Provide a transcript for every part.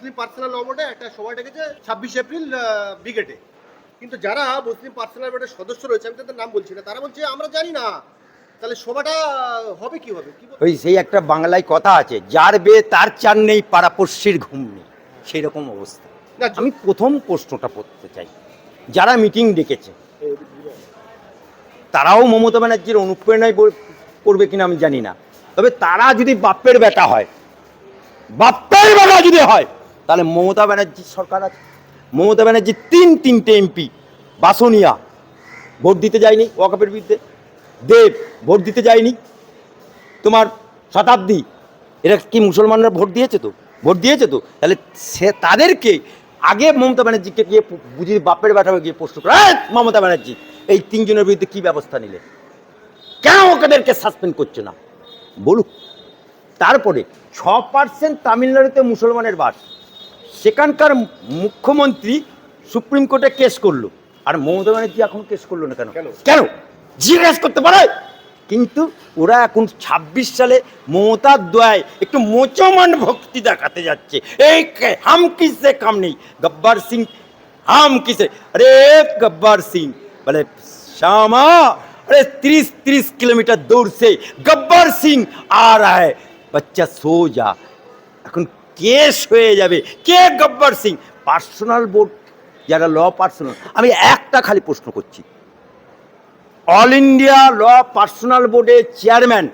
মুসলিম personal ল একটা সভা ডেকেছে ছাব্বিশ এপ্রিল ব্রিগেডে। কিন্তু যারা মুসলিম পার্সোনাল বোর্ডের সদস্য রয়েছে আমি তাদের নাম বলছি না তারা বলছে আমরা জানি না। তাহলে সভাটা হবে কি বল- ওই সেই একটা বাংলায় কথা আছে যার বে তার চার নেই পাড়াপড়শির ঘুম নেই। সেই রকম অবস্থা। না আমি প্রথম প্রশ্নটা করতে চাই যারা মিটিং ডেকেছে তারাও মমতা ব্যানার্জির অনুপ্রেরণায় করবে কিনা আমি জানি না। তবে তারা যদি বাপ্পের বেটা হয় বাপ্পের বেটা যদি হয় তাহলে মমতা ব্যানার্জির সরকার আছে। মমতা ব্যানার্জির তিন তিনটে এমপি, বাসনিয়া, ভোট দিতে যায়নি ওয়াকাপের বিরুদ্ধে। দেব, ভোট দিতে যায়নি। তোমার শতাব্দী, এরা কি মুসলমানরা ভোট দিয়েছে তো? ভোট দিয়েছে তো? তাহলে সে তাদেরকে আগে মমতা ব্যানার্জিকে গিয়ে বুঝিয়ে বাপের ব্যাটা গিয়ে প্রশ্ন করে মমতা ব্যানার্জি, এই তিনজনের বিরুদ্ধে কি ব্যবস্থা নিলে? কেন ওদেরকে সাসপেন্ড করছে না? বলুক। তারপরে ছ পার্সেন্ট তামিলনাড়ুতে মুসলমানের বাস। সেখানকার মুখ্যমন্ত্রী সুপ্রিম কোর্টে কেস করলো আর মমতা ব্যানার্জি এখন কেস করলো না কেন কেন? কেন জিজ্ঞেস করতে পারে কিন্তু ওরা এখন ছাব্বিশ সালে মমতার দয়ায় একটু মোচমান ভক্তি দেখাতে যাচ্ছে এই কে- হাম কিসে কাম নেই গব্বার সিং হাম কিসে আরে গব্বার সিং বলে শ্যামা अरे तीस तीस किलोमीटर दूर से गब्बर सिंह आ रहा है बच्चा सो जा এখন কেস হয়ে যাবে। কে গব্বর সিং? পার্সোনাল বোর্ড যারা ল পার্সোনাল আমি একটা খালি প্রশ্ন করছি। অল ইন্ডিয়া ল পার্সোনাল বোর্ডের চেয়ারম্যান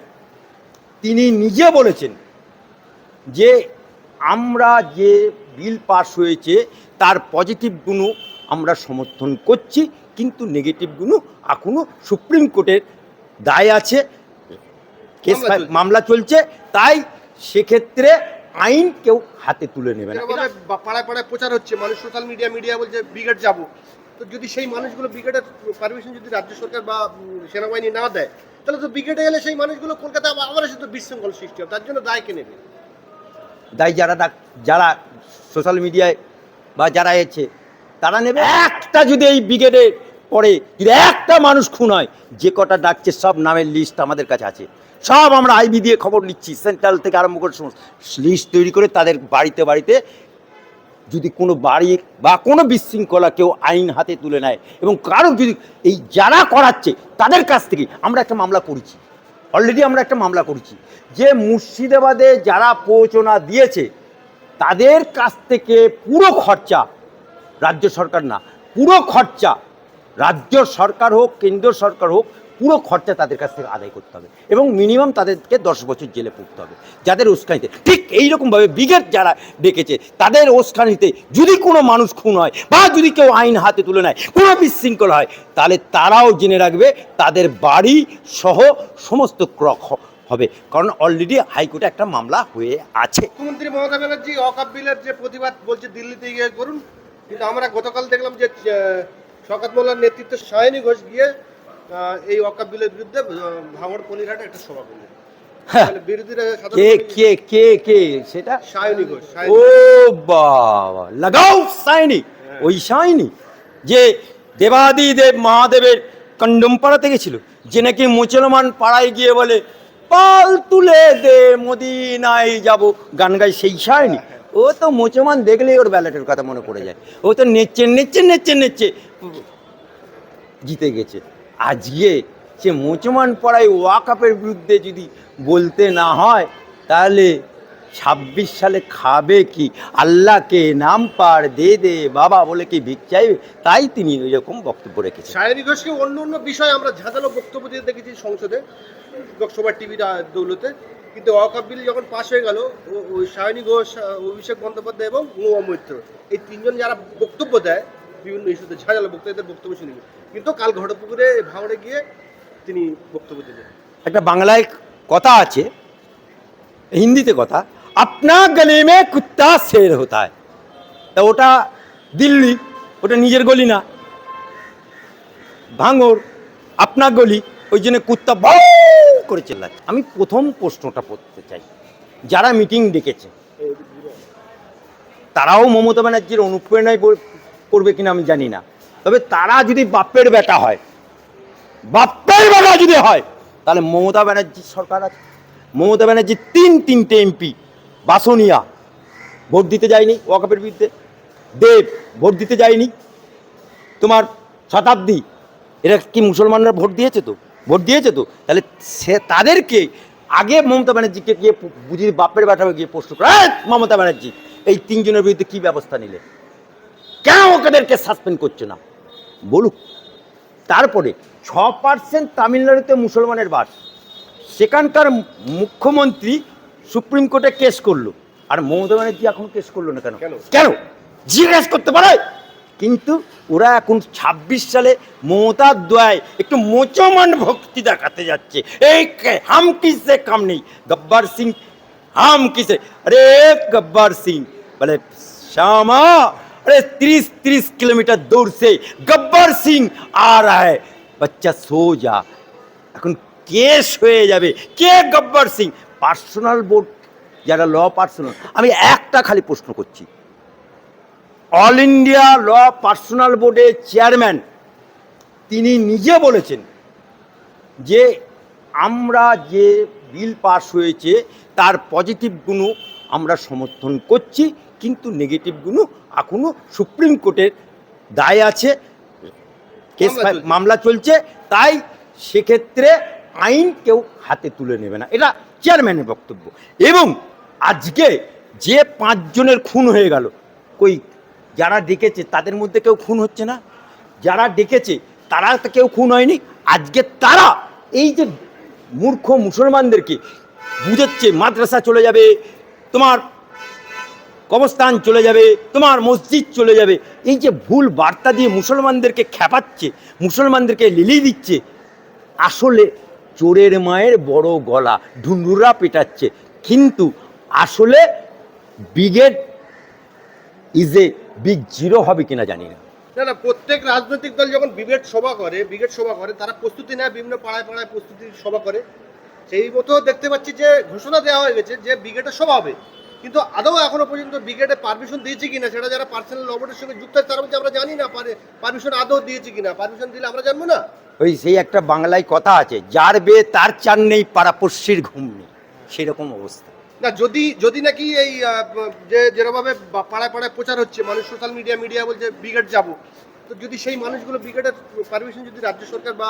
তিনি নিজে বলেছেন যে আমরা যে বিল পাস হয়েছে তার পজিটিভগুলো আমরা সমর্থন করছি কিন্তু নেগেটিভগুলো এখনও সুপ্রিম কোর্টের দায় আছে। কেস মামলা চলছে। মামলা চলছে তাই সেক্ষেত্রে আইন কেউ হাতে তুলে নেবে না। পাড়ায় পাড়ায় প্রচার হচ্ছে মানুষ সোশ্যাল মিডিয়া মিডিয়া বলছে ব্রিগেড যাব। তো যদি সেই মানুষগুলো ব্রিগেডের পারমিশন যদি রাজ্য সরকার বা সেনাবাহিনী না দেয় তাহলে তো ব্রিগেডে এলে সেই মানুষগুলো কলকাতায় আবার- এসে তো বিশৃঙ্খল সৃষ্টি হবে তার জন্য দায় কে নেবে? তাই যারা ডাক- যারা সোশ্যাল মিডিয়ায় বা যারা এসেছে তারা নেবে। একটা যদি এই ব্রিগেডে পড়ে যদি একটা মানুষ খুন হয় যে কটা ডাকছে সব নামের লিস্ট আমাদের কাছে আছে। সব আমরা আইবি দিয়ে খবর নিচ্ছি, সেন্ট্রাল থেকে আরম্ভ করে সমস্ত। লিস্ট তৈরি করে তাদের বাড়িতে বাড়িতে যদি কোনো বাড়ি বা কোনো বিশৃঙ্খলা কেউ আইন হাতে তুলে নেয় এবং কারও যদি এই যারা করাচ্ছে তাদের কাছ থেকে আমরা একটা মামলা করেছি। অলরেডি আমরা একটা মামলা করেছি। যে মুর্শিদাবাদে যারা প্রয়োজনা দিয়েছে, তাদের কাছ থেকে পুরো খরচা রাজ্য সরকার না, পুরো খরচা রাজ্য সরকার হোক, কেন্দ্র সরকার হোক পুরো খরচা তাদের কাছ থেকে আদায় করতে হবে এবং মিনিমাম তাদেরকে দশ বছর জেলে পড়তে হবে। যাদের উস্কানিতে ঠিক এইরকমভাবে ব্রিগেড যারা ডেকেছে তাদের উস্কানিতে যদি কোনো মানুষ খুন হয় বা যদি কেউ আইন হাতে তুলে নেয় কোনো বিশৃঙ্খলা হয় তাহলে তারাও জেনে রাখবে তাদের বাড়ি সহ সমস্ত ক্রক হবে। কারণ অলরেডি হাইকোর্টে একটা মামলা হয়ে আছে। মুখ্যমন্ত্রী মমতা ব্যানার্জি অকাপ বিলের যে প্রতিবাদ বলছে দিল্লিতে গিয়ে করুন। কিন্তু আমরা গতকাল দেখলাম যে আহ, শওকত মোল্লার নেতৃত্বে সায়নী ঘোষ গিয়ে এই বিলের বিরুদ্ধে ভাঙড় একটা সভা করলেন হ্যাঁ। তাহলে বিরোধীরা কে কে কে কে সেটা? ও বাবা লাগাও সাইনি ওই সাইনি যে দেবাদি দেব মহাদেবের কন্ডম পাড়াতে গেছিল যে নাকি মুসলমান পাড়ায় গিয়ে বলে পাল তুলে দে মদিনায় যাব। গান গায় সেই সায়নি। ও তো মুসলমান দেখলেই ওর ব্যালেটের কথা মনে পড়ে যায়। ও তো নেচে নেচে নেচে নেচে জিতে গেছে। আজকে সে মুসলমান পাড়ায় ওয়াকাপের বিরুদ্ধে যদি বলতে না হয়, তাহলে ছাব্বিশ সালে খাবে কি? আল্লাহকে নাম পার দে দে, বাবা বলে কি ভিক চাইবে? তাই তিনি এরকম বক্তব্য রেখেছেন। সায়নী ঘোষকে অন্য অন্য বিষয়ে আমরা ঝাঁঝালো বক্তব্য দিয়ে দেখেছি সংসদে, লোকসভার টিভির দৌলতে। কিন্তু অকাপ বিল যখন পাশ হয়ে গেল ওই সায়নী ঘোষ, অভিষেক বন্দ্যোপাধ্যায় এবং মৈত্র, এই তিনজন যারা বক্তব্য দেয় বিভিন্ন ইস্যুতে ঝাঁঝালো বক্তব্যদের বক্তব্য শুনি কিন্তু কাল ঘটপুকুরে ভাঙড়ে গিয়ে তিনি বক্তব্য দিলেন। একটা বাংলায় কথা আছে হিন্দিতে কথা আপনা গলি মে কুত্তা শের হতা তা ওটা দিল্লি ওটা নিজের গলি না। ভাঙর আপনা গলি ওই জন্য কুত্তা বাউ করে চেল্লাচ্ছে। আমি প্রথম প্রশ্নটা করতে চাই যারা মিটিং ডেকেছে তারাও মমতা ব্যানার্জির অনুপ্রেরণায় করবে কিনা আমি জানি না। তবে তারা যদি বাপের বেটা হয় বাপ্পের বেটা যদি হয়, তাহলে মমতা ব্যানার্জির সরকার আছে। মমতা ব্যানার্জির তিন, তিনটে এমপি, বাসনিয়া, ভোট দিতে যায়নি ওয়াকফের বিরুদ্ধে। দেব, ভোট দিতে যায়নি। তোমার শতাব্দী, এরা কি মুসলমানরা ভোট দিয়েছে তো? ভোট দিয়েছে তো? তাহলে সে তাদেরকে আগে মমতা ব্যানার্জিকে গিয়ে বুঝিয়ে বাপের ব্যাটাকে গিয়ে প্রশ্ন করে। মমতা ব্যানার্জি, এই তিনজনের বিরুদ্ধে কি ব্যবস্থা নিলে? কেন ওদেরকে সাসপেন্ড করছে না। বলুক। তারপরে ছ পার্সেন্ট তামিলনাড়ুতে মুসলমানের বাস। সেখানকার মুখ্যমন্ত্রী সুপ্রিম কোর্টে কেস করল। আর মমতা ব্যানার্জি এখন কেস করল না কেন? কেন? জিজ্ঞেস করতে পারে? কিন্তু ওরা এখন ছাব্বিশ সালে মমতার দোয়ায় একটু মোচমান ভক্তি দেখাতে যাচ্ছে। এই হাম কিসে কাম নেই? গব্বার সিং হাম কিসে? আরে গব্বার সিং বলে শ্যামা अरे तीस तीस किलोमीटर दूर से गब्बर सिंह आ रहा है बच्चा सो जा এখন কেস হয়ে যাবে কে গব্বর সিং পার্সোনাল বোর্ড যারা ল পার্সোনাল আমি একটা খালি প্রশ্ন করছি অল ইন্ডিয়া ল পার্সোনাল বোর্ডের চেয়ারম্যান তিনি নিজে বলেছেন যে আমরা যে বিল পাস হয়েছে তার পজিটিভগুলো আমরা সমর্থন করছি কিন্তু নেগেটিভগুলো এখনও সুপ্রিম কোর্টের দায় আছে। কেস মামলা চলছে। তাই সেক্ষেত্রে আইন কেউ হাতে তুলে নেবে না। এটা চেয়ারম্যানের বক্তব্য। এবং আজকে যে পাঁচজনের খুন হয়ে গেল কই যারা ডেকেছে তাদের মধ্যে কেউ খুন হচ্ছে না? যারা ডেকেছে তারা তো কেউ খুন হয়নি। আজকে তারা এই যে মূর্খ মুসলমানদেরকে বুঝাচ্ছে মাদ্রাসা চলে যাবে তোমার কবস্থান চলে যাবে, তোমার মসজিদ চলে যাবে। এই যে ভুল বার্তা দিয়ে মুসলমানদেরকে খেপাচ্ছে মুসলমানদেরকে লিলিয়ে দিচ্ছে, আসলে চোরের মায়ের বড় গলা ঢুন্ডুরা পেটাচ্ছে। কিন্তু আসলে Brigade is a big zero হবে কিনা জানি না। না না, প্রত্যেক রাজনৈতিক দল যখন ব্রিগেড সভা করে ব্রিগেড সভা করে, তারা প্রস্তুতি নেয়, বিভিন্ন পাড়ায় পাড়ায় প্রস্তুতি সভা করে। সেই মতো দেখতে পাচ্ছি যে ঘোষণা দেওয়া হয়ে গেছে যে ব্রিগেডের সভা হবে। কিন্তু আদৌ এখনও পর্যন্ত ব্রিগেডে পারমিশন দিয়েছে কিনা সেটা যারা পার্সোনাল লবটের সঙ্গে যুক্ত আছে তারা বলছে আমরা জানি না পারমিশন আদৌ দিয়েছে কিনা পারমিশন দিলে আমরা জানব না? ওই সেই একটা বাংলায় কথা আছে যার বে তার চান নেই পাড়াপড়শির ঘুম নেই। সেরকম অবস্থা। না যদি যদি নাকি এই যে যেরকমভাবে পাড়ায় পাড়ায় প্রচার হচ্ছে মানুষ সোশ্যাল মিডিয়া মিডিয়া বলছে ব্রিগেড যাব তো যদি সেই মানুষগুলো ব্রিগেডের পারমিশন যদি রাজ্য সরকার বা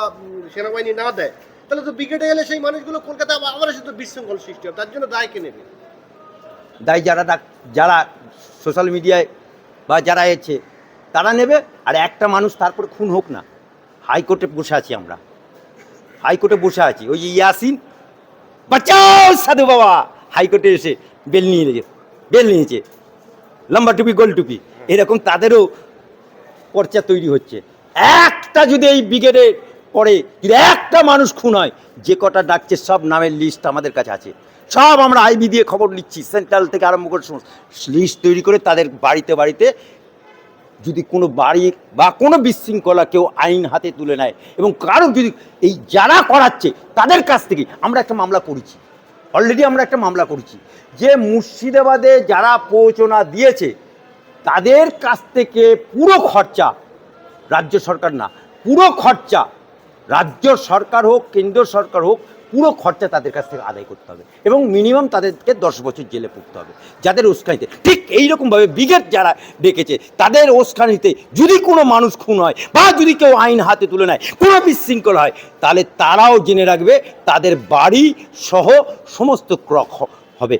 সেনাবাহিনী না দেয় তাহলে তো ব্রিগেডে এলে সেই মানুষগুলো কলকাতা আবার- আবার এসে তো বিশৃঙ্খল সৃষ্টি হবে তার জন্য দায় কে নেবে? দায় যারা যারা সোশ্যাল মিডিয়ায় বা যারা এছে তারা নেবে, আর একটা মানুষ তারপরে খুন হোক না। হাইকোর্টে বসে আছি আমরা। হাইকোর্টে বসে আছি। ওই যে ইয়াসিন, বাঁচাও সাধু বাবা! হাইকোর্টে এসে বেল নিয়ে নিয়েছে, বেল নিয়েছে। লম্বা টুপি, গোল টুপি। এরকম তাদেরও পর্চা তৈরি হচ্ছে। একটা যদি এই ব্রিগেডে পরে যদি একটা মানুষ খুন হয়, যে কটা ডাকছে সব নামের লিস্ট আমাদের কাছে আছে। সব আমরা আইবি দিয়ে খবর নিচ্ছি সেন্ট্রাল থেকে আরম্ভ করে লিস্ট তৈরি করে তাদের বাড়িতে বাড়িতে যদি কোনো বাড়ি বা কোনো বিশৃঙ্খলা কেউ আইন হাতে তুলে নেয় এবং কারও যদি এই যারা করাচ্ছে তাদের কাছ থেকে আমরা একটা মামলা করেছি। অলরেডি আমরা একটা মামলা করেছি। যে মুর্শিদাবাদে যারা প্রয়োজনা দিয়েছে, তাদের কাছ থেকে পুরো খরচা রাজ্য সরকার না, পুরো খরচা রাজ্য সরকার হোক, কেন্দ্র সরকার হোক, পুরো খরচা তাদের কাছ থেকে আদায় করতে হবে এবং মিনিমাম তাদেরকে দশ বছর জেলে পড়তে হবে। যাদের উস্কানিতে, ঠিক এইরকমভাবে ব্রিগেড যারা ডেকেছে, তাদের উস্কানিতে যদি কোনো মানুষ খুন হয় বা যদি কেউ আইন হাতে তুলে নেয় কোনো বিশৃঙ্খল হয়, তাহলে তারাও জেনে রাখবে তাদের বাড়ি সহ সমস্ত ক্রক হবে।